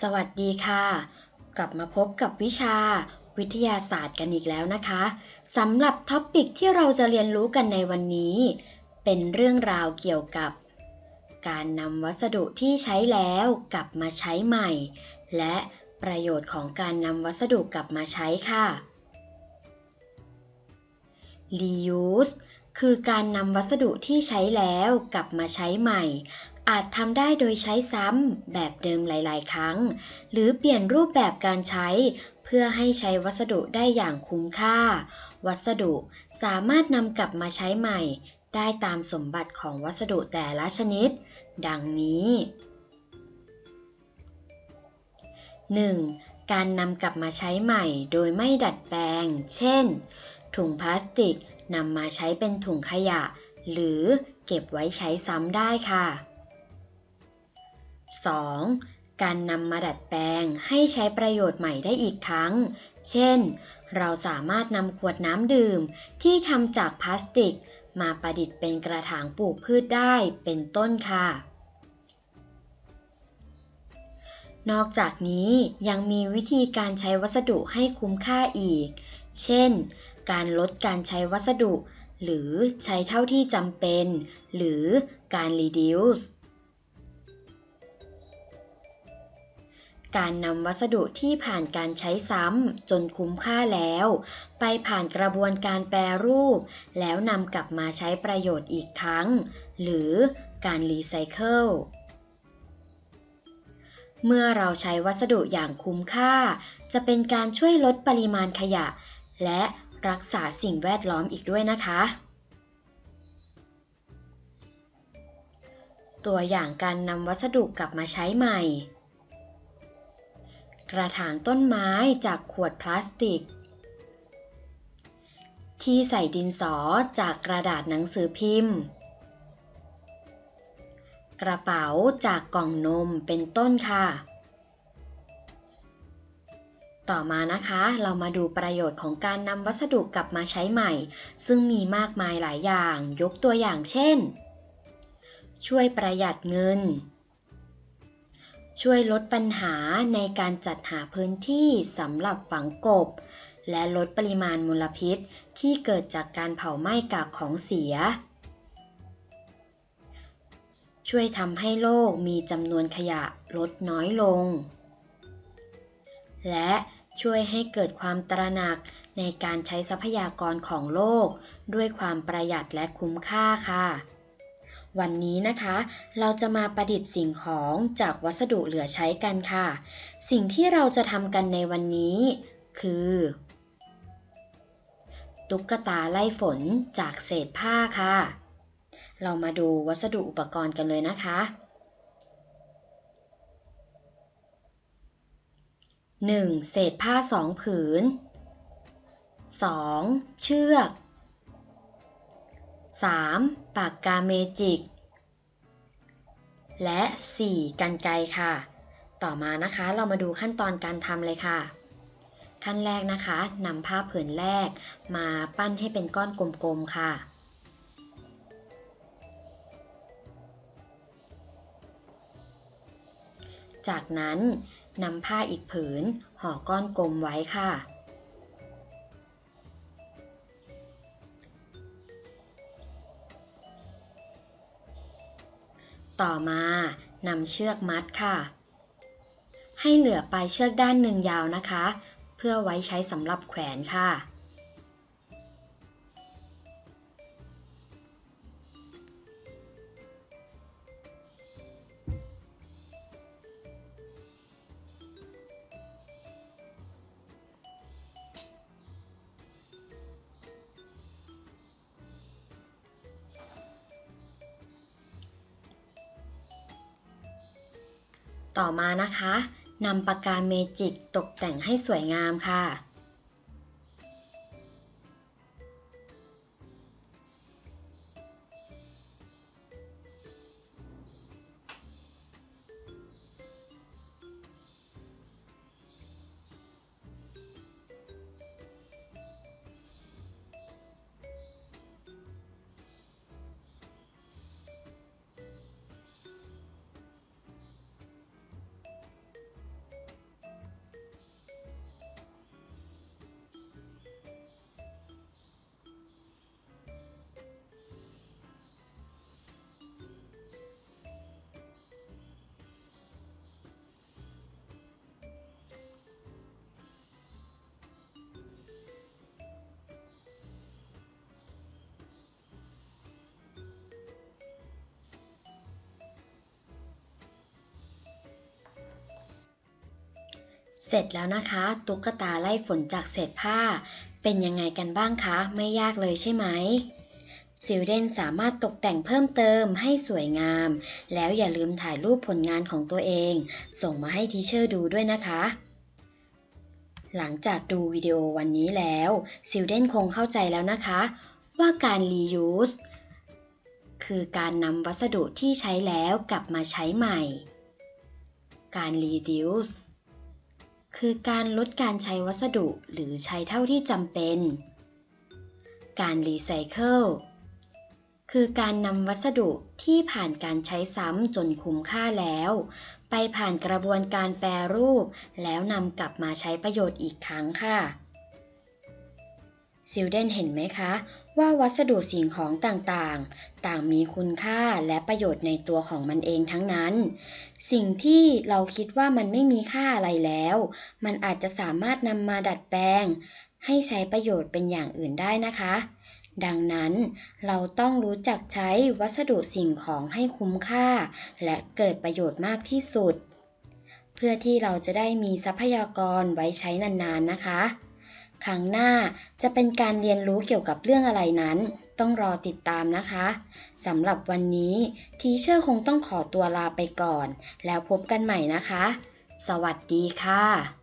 สวัสดีค่ะ กลับมาพบกับวิชาวิทยาศาสตร์กันอีกแล้วนะคะสำหรับท็อปปิกที่เราจะเรียนรู้กันในวันนี้ เป็นเรื่องราวเกี่ยวกับ การนำวัสดุที่ใช้แล้วกลับมาใช้ใหม่ และประโยชน์ของการนำวัสดุกลับมาใช้ค่ะ reuse คือการนำวัสดุที่ใช้แล้วกลับมาใช้ใหม่ อาจทำได้โดยใช้ซ้ำแบบเดิมหลาย ๆ ครั้ง หรือเปลี่ยนรูปแบบการใช้ เพื่อให้ใช้วัสดุได้อย่างคุ้มค่า วัสดุสามารถนำกลับมาใช้ใหม่ ได้ตามสมบัติของวัสดุแต่ละชนิด ดังนี้ 1. การนำกลับมาใช้ใหม่โดยไม่ดัดแปลง เช่น ถุงพลาสติกนำมาใช้เป็นถุงขยะ หรือเก็บไว้ใช้ซ้ำได้ค่ะ 2. การนำมาดัดแปลงให้ใช้ประโยชน์ใหม่ได้อีกครั้ง เช่น เราสามารถนำขวดน้ำดื่มที่ทำจากพลาสติก มาประดิษฐ์เป็นกระถางปลูกพืชได้เป็นต้นค่ะ นอกจากนี้ยังมีวิธีการใช้วัสดุให้คุ้มค่าอีก เช่น การลดการใช้วัสดุ หรือใช้เท่าที่จำเป็น หรือการ reduce การนำวัสดุที่ผ่านการใช้ซ้ำจนคุ้มค่าแล้ว ไปผ่านกระบวนการแปรรูป แล้วนำกลับมาใช้ประโยชน์อีกครั้ง หรือการรีไซเคิลเมื่อเราใช้วัสดุอย่างคุ้มค่า จะเป็นการช่วยลดปริมาณขยะ และรักษาสิ่งแวดล้อมอีกด้วยนะคะ ตัวอย่างการนำวัสดุกลับมาใช้ใหม่ กระถางต้นไม้จากขวดพลาสติก ที่ใส่ดินสอจากกระดาษหนังสือพิมพ์ กระเป๋าจากกล่องนมเป็นต้นค่ะ ต่อมานะคะเรามาดูประโยชน์ของการนำวัสดุกลับมาใช้ใหม่ ซึ่งมีมากมายหลายอย่างยกตัวอย่างเช่น ช่วยประหยัดเงิน ช่วยลดปัญหาในการจัดหาพื้นที่สำหรับฝังกบ และลดปริมาณมลพิษที่เกิดจากการเผาไหม้กากของเสีย ช่วยทำให้โลกมีจำนวนขยะลดน้อยลง และช่วยให้เกิดความตระหนักในการใช้ทรัพยากรของโลก ด้วยความประหยัดและคุ้มค่าค่ะ วันนี้นะคะ เราจะมาประดิษฐ์สิ่งของจากวัสดุเหลือใช้กันค่ะ สิ่งที่เราจะทำกันในวันนี้ คือ ตุ๊กตาไล่ฝนจากเศษผ้าค่ะ เรามาดูวัสดุอุปกรณ์กันเลยนะคะ 1. เศษผ้าสองผืน 2. เชือก 3. ปากกาเมจิก และ 4. กันไกค่ะ ต่อมานะคะเรามาดูขั้นตอนการทำเลยค่ะ ขั้นแรกนะคะนำผ้าผืนแรกมาปั้นให้เป็นก้อนกลมๆค่ะ จากนั้นนำผ้าอีกผืนห่อก้อนกลมไว้ค่ะ ต่อมานำเชือกมัดค่ะ ให้เหลือปลายเชือกด้านหนึ่งยาวนะคะ เพื่อไว้ใช้สำหรับแขวนค่ะ ต่อมานะคะนำปากกาเมจิกตกแต่งให้สวยงามค่ะ เสร็จแล้วนะคะ ตุ๊กตาไล่ฝนจากเศษผ้า เป็นยังไงกันบ้างคะ ไม่ยากเลยใช่ไหมซิลเดนสามารถตกแต่งเพิ่มเติมให้สวยงาม แล้วอย่าลืมถ่ายรูปผลงานของตัวเอง ส่งมาให้ทีเชอร์ดูด้วยนะคะ หลังจากดูวิดีโอวันนี้แล้วซิลเดนคงเข้าใจแล้วนะคะ ว่าการ reuse คือการนำวัสดุที่ใช้แล้วกลับมาใช้ใหม่ การ reduce คือการลดการใช้วัสดุหรือใช้เท่าที่จำเป็น การ recycle คือการนำวัสดุที่ผ่านการใช้ซ้ำจนคุ้มค่าแล้ว ไปผ่านกระบวนการแปรรูป แล้วนำกลับมาใช้ประโยชน์อีกครั้งค่ะซิลเดนเห็นไหมคะ ว่าวัสดุสิ่งของต่างๆ ต่างมีคุณค่าและประโยชน์ในตัวของมันเองทั้งนั้น สิ่งที่เราคิดว่ามันไม่มีค่าอะไรแล้ว มันอาจจะสามารถนำมาดัดแปลง ให้ใช้ประโยชน์เป็นอย่างอื่นได้นะคะ ดังนั้นเราต้องรู้จักใช้วัสดุสิ่งของให้คุ้มค่า และเกิดประโยชน์มากที่สุด เพื่อที่เราจะได้มีทรัพยากรไว้ใช้นานๆนะคะ ครั้งหน้าจะเป็นการเรียนรู้เกี่ยวกับเรื่องอะไรนั้น ต้องรอติดตามนะคะสำหรับวันนี้ทีเชอร์คงต้องขอตัวลาไปก่อน แล้วพบกันใหม่นะคะ สวัสดีค่ะ